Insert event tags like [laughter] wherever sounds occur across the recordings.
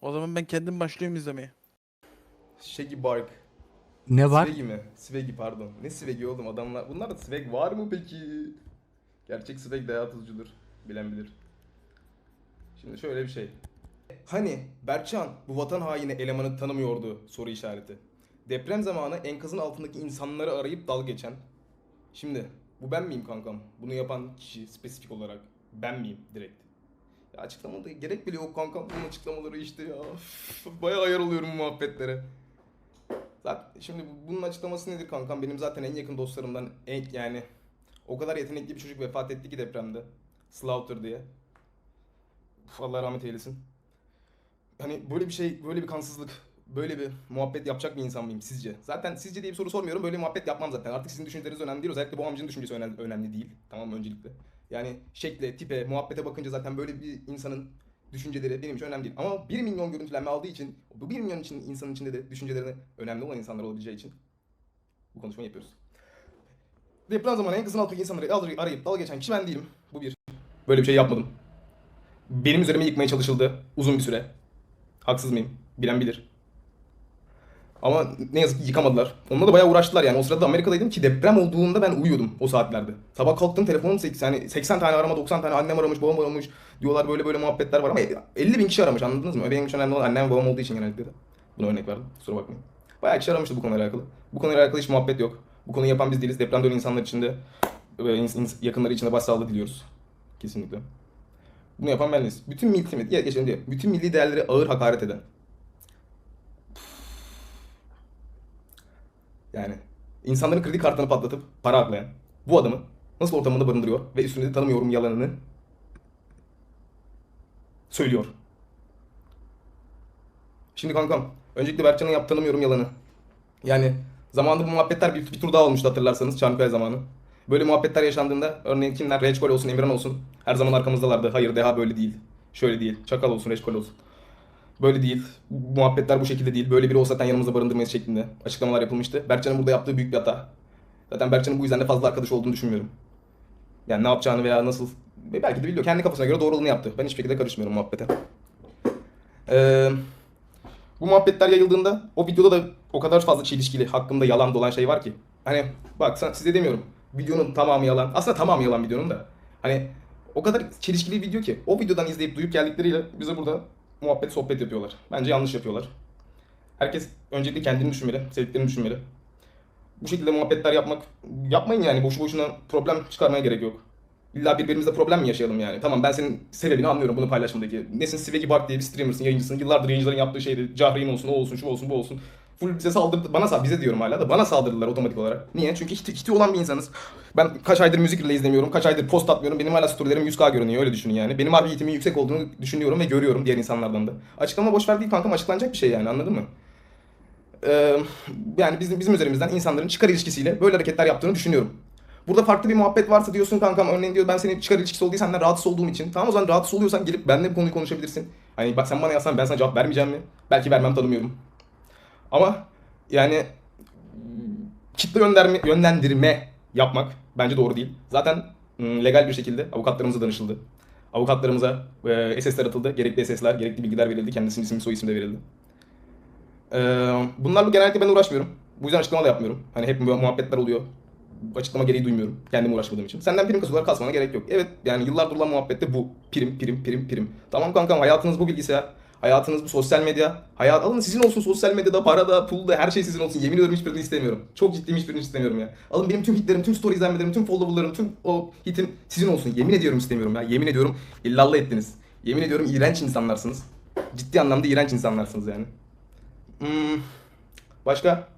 O zaman ben kendim başlıyorum izlemeye. Shaggy Bark. Ne var? Swaggy mi? Swaggy pardon. Ne Swaggy oğlum adamlar. Bunlar da swag var mı peki? Gerçek swag de hayatızcıdır. Bilen bilir. Şimdi şöyle bir şey. Hani Berkcan bu vatan haini elemanı tanımıyordu soru işareti. Deprem zamanı enkazın altındaki insanları arayıp dal geçen. Şimdi bu ben miyim kankam? Bunu yapan kişi spesifik olarak ben miyim direkt? Ya açıklamada gerek bile yok kankam bunun açıklamaları işte ya. Bayağı ayar oluyorum bu muhabbetlere. Zaten şimdi bu- bunun açıklaması nedir kankam? Benim zaten en yakın dostlarımdan en yani o kadar yetenekli bir çocuk vefat etti ki depremde. Slaughter diye. Uf, Allah rahmet eylesin. Hani böyle bir şey, böyle bir kansızlık, böyle bir muhabbet yapacak bir insan mıyım sizce? Zaten sizce diye bir soru sormuyorum. Böyle bir muhabbet yapmam zaten. Artık sizin düşünceleriniz önemli değil. Özellikle bu amcının düşüncesi önemli, önemli değil. Tamam öncelikle. Yani şekle, tipe, muhabbete bakınca zaten böyle bir insanın düşünceleri benim için önemli değil. Ama 1 milyon görüntülenme aldığı için bu 1 milyon için insanın içinde de düşüncelerine önemli olan insanlar olabileceği için bu konuşmayı yapıyoruz. Deprem zamanı en kızın altındaki insanları ar- arayıp dalga geçen kişi ben değilim. Bu bir. Böyle bir şey yapmadım. Benim üzerime yıkmaya çalışıldı uzun bir süre. Haksız mıyım? Bilen bilir. Ama ne yazık ki yıkamadılar. Onunla da bayağı uğraştılar yani. O sırada Amerika'daydım ki deprem olduğunda ben uyuyordum o saatlerde. Sabah kalktım telefonum 80, yani 80 tane arama 90 tane annem aramış babam aramış diyorlar böyle böyle muhabbetler var ama 50 bin kişi aramış anladınız mı? Benim için önemli olan annem babam olduğu için genellikle de. Buna örnek verdim kusura bakmayın. Bayağı kişi aramıştı bu konuyla alakalı. Bu konuyla alakalı hiç muhabbet yok. Bu konuyu yapan biz değiliz. Depremde ölen insanlar için de yakınları için de başsağlığı diliyoruz. Kesinlikle. Bunu yapan benliyiz. Bütün milli, geçelim diye. Bütün milli değerleri ağır hakaret eden. Yani insanların kredi kartını patlatıp para aklayan bu adamı nasıl ortamında barındırıyor ve üstünde de tanımıyorum yalanını söylüyor. Şimdi kankam, öncelikle Berkcan'ın yaptığı tanımıyorum yalanı. Yani zamanında bu muhabbetler bir, bir tur daha olmuştu hatırlarsanız Çankaya zamanı. Böyle muhabbetler yaşandığında örneğin kimler Reçkol olsun, Emirhan olsun her zaman arkamızdalardı. Hayır Deha böyle değil. Şöyle değil. Çakal olsun, Reçkol olsun. Böyle değil. Muhabbetler bu şekilde değil. Böyle biri olsa zaten yanımızda barındırmayız şeklinde açıklamalar yapılmıştı. Berkcan'ın burada yaptığı büyük bir hata. Zaten Berkcan'ın bu yüzden de fazla arkadaş olduğunu düşünmüyorum. Yani ne yapacağını veya nasıl ve belki de biliyor. Kendi kafasına göre doğru olanı yaptı. Ben hiçbir şekilde karışmıyorum muhabbete. Ee, bu muhabbetler yayıldığında o videoda da o kadar fazla çelişkili hakkında yalan dolan şey var ki. Hani bak size demiyorum. Videonun tamamı yalan. Aslında tamamı yalan videonun da. Hani o kadar çelişkili bir video ki o videodan izleyip duyup geldikleriyle bize burada muhabbet sohbet yapıyorlar. Bence yanlış yapıyorlar. Herkes öncelikle kendini düşünmeli, sevdiklerini düşünmeli. Bu şekilde muhabbetler yapmak yapmayın yani boşu boşuna problem çıkarmaya gerek yok. İlla birbirimizle problem mi yaşayalım yani? Tamam ben senin sebebini anlıyorum bunu paylaşmadaki. Nesin Svegi Bark diye bir streamersın, yayıncısın. Yıllardır yayıncıların yaptığı şeydi. Cahreyn olsun, o olsun, şu olsun, bu olsun. Full bize saldırdı. Bana sal, bize diyorum hala da. Bana saldırdılar otomatik olarak. Niye? Çünkü hiti, hiti olan bir insanız. Ben kaç aydır müzik bile izlemiyorum. Kaç aydır post atmıyorum. Benim hala storylerim 100k görünüyor. Öyle düşünün yani. Benim harbi hitimin yüksek olduğunu düşünüyorum ve görüyorum diğer insanlardan da. Açıklama boş ver değil kankam. Açıklanacak bir şey yani anladın mı? Ee, yani bizim, bizim üzerimizden insanların çıkar ilişkisiyle böyle hareketler yaptığını düşünüyorum. Burada farklı bir muhabbet varsa diyorsun kankam örneğin diyor ben senin çıkar ilişkisi olduğu senden rahatsız olduğum için. Tamam o zaman rahatsız oluyorsan gelip benimle bu konuyu konuşabilirsin. Hani bak sen bana yazsan ben sana cevap vermeyeceğim mi? Belki vermem tanımıyorum. Ama yani kitle yönlendirme, yönlendirme yapmak bence doğru değil. Zaten ım, legal bir şekilde avukatlarımıza danışıldı. Avukatlarımıza e, SS'ler atıldı. Gerekli SS'ler, gerekli bilgiler verildi. Kendisinin ismi, soy ismi de verildi. Ee, bunlarla genellikle ben uğraşmıyorum. Bu yüzden açıklama da yapmıyorum. Hani hep muhabbetler oluyor. Açıklama gereği duymuyorum. Kendim uğraşmadığım için. Senden prim kasıyorlar kasmana gerek yok. Evet yani yıllardır olan muhabbette bu. Prim, prim, prim, prim. Tamam kankam hayatınız bu bilgisayar. Hayatınız bu sosyal medya. Hayat alın sizin olsun sosyal medyada, parada, pulda her şey sizin olsun. Yemin ediyorum hiçbirini istemiyorum. Çok ciddiyim hiçbirini istemiyorum ya. Alın benim tüm hitlerim, tüm story izlenmelerim, tüm followlarım, tüm o hitim sizin olsun. Yemin ediyorum istemiyorum ya. Yemin ediyorum illallah ettiniz. Yemin ediyorum iğrenç insanlarsınız. Ciddi anlamda iğrenç insanlarsınız yani. Hmm, başka?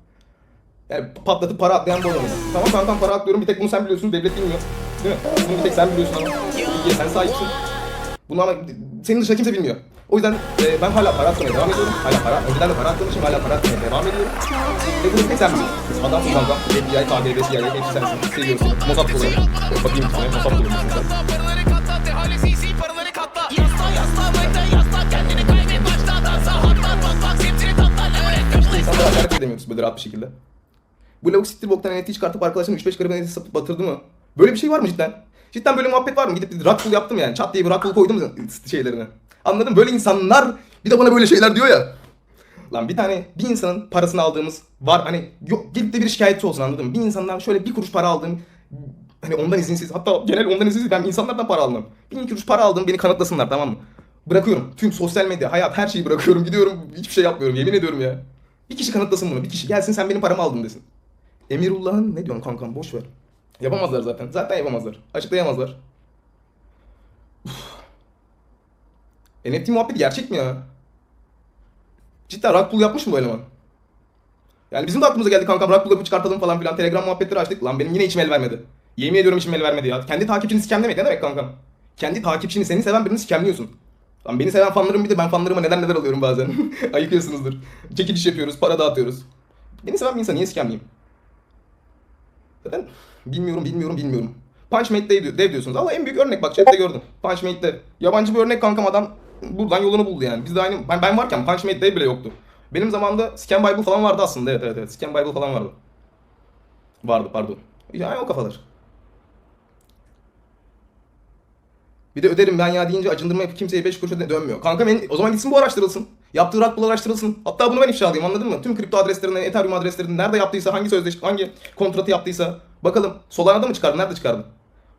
Yani patlatıp para atlayan bu adamız. Tamam kankam para atlıyorum bir tek bunu sen biliyorsun devlet bilmiyor. Değil mi? Bunu bir tek sen biliyorsun ama. İyi sen sahipsin. Bunu ama senin dışında kimse bilmiyor. O yüzden e, ben hala para atmaya devam ediyorum. Hala para. Önceden de para attığım için hala para atmaya devam ediyorum. Ve bunu tek sen biliyorsun. Adamsın kankam. FBI, KGB, CIA hepsi sensin. Seviyorsun. Mossad kullanıyor. Bakayım üstüne. Mossad kaçlı İnsanlara hakaret edemiyoruz böyle rahat bir şekilde. Bu lavuk siktir boktan NFT çıkartıp arkadaşlarım 3-5 gariban NFT satıp batırdı mı? Böyle bir şey var mı cidden? Cidden böyle muhabbet var mı? Gidip bir rockpool yaptım yani. Çat diye bir rockpool koydum [laughs] şeylerine. Anladın mı? Böyle insanlar Bir de bana böyle şeyler diyor ya. Lan bir tane bir insanın parasını aldığımız var hani yok gelip de bir şikayetçi olsun anladın mı? Bir insandan şöyle bir kuruş para aldığım hani ondan izinsiz hatta genel ondan izinsiz ben insanlardan para almam. İki kuruş para aldım beni kanıtlasınlar tamam mı? Bırakıyorum. Tüm sosyal medya, hayat her şeyi bırakıyorum. Gidiyorum hiçbir şey yapmıyorum yemin ediyorum ya. Bir kişi kanıtlasın bunu. Bir kişi gelsin sen benim paramı aldın desin. Emirullah'ın ne diyorsun kankam boş ver. Yapamazlar zaten. Zaten yapamazlar. Açıklayamazlar. Uf. NFT muhabbeti gerçek mi ya? Cidden rug yapmış mı bu eleman? Yani bizim de aklımıza geldi kankam rug pull çıkartalım falan filan. Telegram muhabbetleri açtık. Lan benim yine içim el vermedi. Yemin ediyorum içim el vermedi ya. Kendi takipçini sikemlemek ne demek kankam? Kendi takipçini seni seven birini sikemliyorsun. Lan beni seven fanlarım bir de ben fanlarıma neler neler alıyorum bazen. [laughs] Ayıkıyorsunuzdur. Çekiliş yapıyoruz, para dağıtıyoruz. Beni seven bir insan niye sikemleyeyim? Zaten bilmiyorum, bilmiyorum, bilmiyorum. Punchmate dev, dev diyorsunuz. Ama en büyük örnek bak chatte gördüm. Punchmate dev. Yabancı bir örnek kankam adam buradan yolunu buldu yani. Biz de aynı, ben, ben varken Punchmate dev bile yoktu. Benim zamanımda Scan Bible falan vardı aslında. Evet evet evet. Scan Bible falan vardı. Vardı pardon. Yani o kafalar. Bir de öderim ben ya deyince acındırma yapıp kimseye 5 kuruş dönmüyor. Kanka ben, o zaman gitsin bu araştırılsın. Yaptığı rakbul araştırılsın. Hatta bunu ben ifşa alayım anladın mı? Tüm kripto adreslerini, Ethereum adreslerini nerede yaptıysa, hangi sözleşme, hangi kontratı yaptıysa. Bakalım Solana'da mı çıkardı, nerede çıkardı?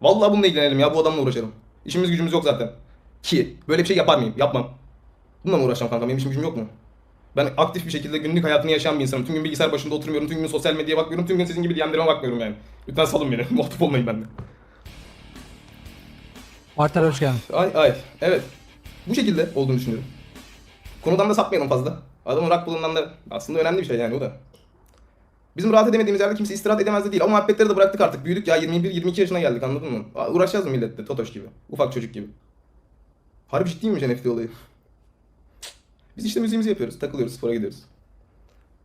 Vallahi bununla ilgilenelim ya bu adamla uğraşalım. İşimiz gücümüz yok zaten. Ki böyle bir şey yapar mıyım? Yapmam. Bununla mı uğraşacağım kanka? Benim işim gücüm yok mu? Ben aktif bir şekilde günlük hayatını yaşayan bir insanım. Tüm gün bilgisayar başında oturmuyorum, tüm gün sosyal medyaya bakmıyorum, tüm gün sizin gibi DM'lerime bakmıyorum yani. Lütfen salın beni. [laughs] Muhatap olmayın benimle. Artar hoş geldin. Ay ay. Evet. Bu şekilde olduğunu düşünüyorum. Konudan da sapmayalım fazla. Adamın rak bulundan da aslında önemli bir şey yani o da. Bizim rahat edemediğimiz yerde kimse istirahat edemez de değil. Ama muhabbetleri de bıraktık artık. Büyüdük ya 21-22 yaşına geldik anladın mı? Uğraşacağız mı millette? Totoş gibi. Ufak çocuk gibi. Harbi ciddiymiş NFT olayı. Biz işte müziğimizi yapıyoruz. Takılıyoruz. Spora gidiyoruz.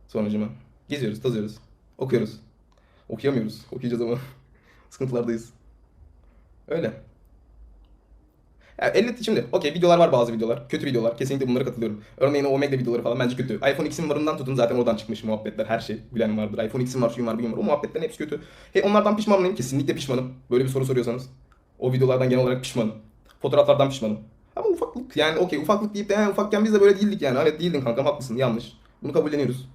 Sonucuma. Geziyoruz, tazıyoruz. Okuyoruz. Okuyamıyoruz. Okuyacağız ama. [laughs] Sıkıntılardayız. Öyle. 50 şimdi okey videolar var bazı videolar. Kötü videolar. Kesinlikle bunlara katılıyorum. Örneğin o Omega videoları falan bence kötü. iPhone X'in varından tutun zaten oradan çıkmış muhabbetler. Her şey bilen vardır. iPhone X'in var, şuyun var, bugün var. O muhabbetlerin hepsi kötü. He onlardan pişman mıyım? Kesinlikle pişmanım. Böyle bir soru soruyorsanız. O videolardan genel olarak pişmanım. Fotoğraflardan pişmanım. Ama ufaklık yani okey ufaklık deyip de "He, ufakken biz de böyle değildik yani. Evet değildin kankam haklısın yanlış. Bunu kabulleniyoruz.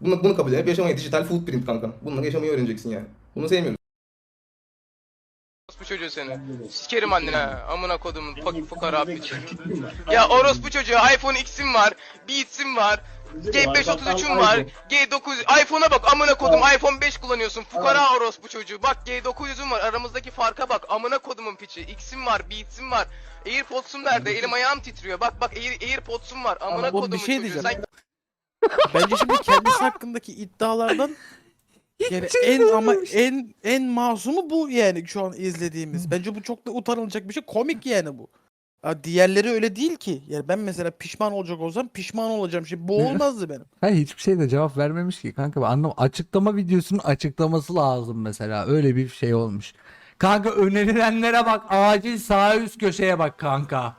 Bunu, bunu kabullenip yaşamayı dijital footprint kankam. Bununla yaşamayı öğreneceksin yani. Bunu sevmiyoruz. Orospu çocuğu seni. Sikerim annene ha. Amına kodumun fak fukara piçi. Ya orospu çocuğu iPhone X'im var. Beats'im var. G533'üm var. G9 iPhone'a bak amına kodum iPhone 5 kullanıyorsun. Fukara orospu çocuğu. Bak G900'üm var. Aramızdaki farka bak. Amına kodumun piçi. X'im var. Beats'im var. AirPods'um nerede? Elim ayağım titriyor. Bak bak Air, AirPods'um var. Amına Ama bu bir kodumun şey çocuğu. diyeceğim. Sen Bence şimdi kendisi hakkındaki iddialardan yani en ama en en masumu bu yani şu an izlediğimiz. Bence bu çok da utanılacak bir şey. Komik yani bu. Ha, diğerleri öyle değil ki. Yani ben mesela pişman olacak olsam pişman olacağım. Şimdi bu olmazdı benim. Hayır hiçbir şeyde cevap vermemiş ki kanka. Ben anlam açıklama videosunun açıklaması lazım mesela. Öyle bir şey olmuş. Kanka önerilenlere bak. Acil sağ üst köşeye bak kanka.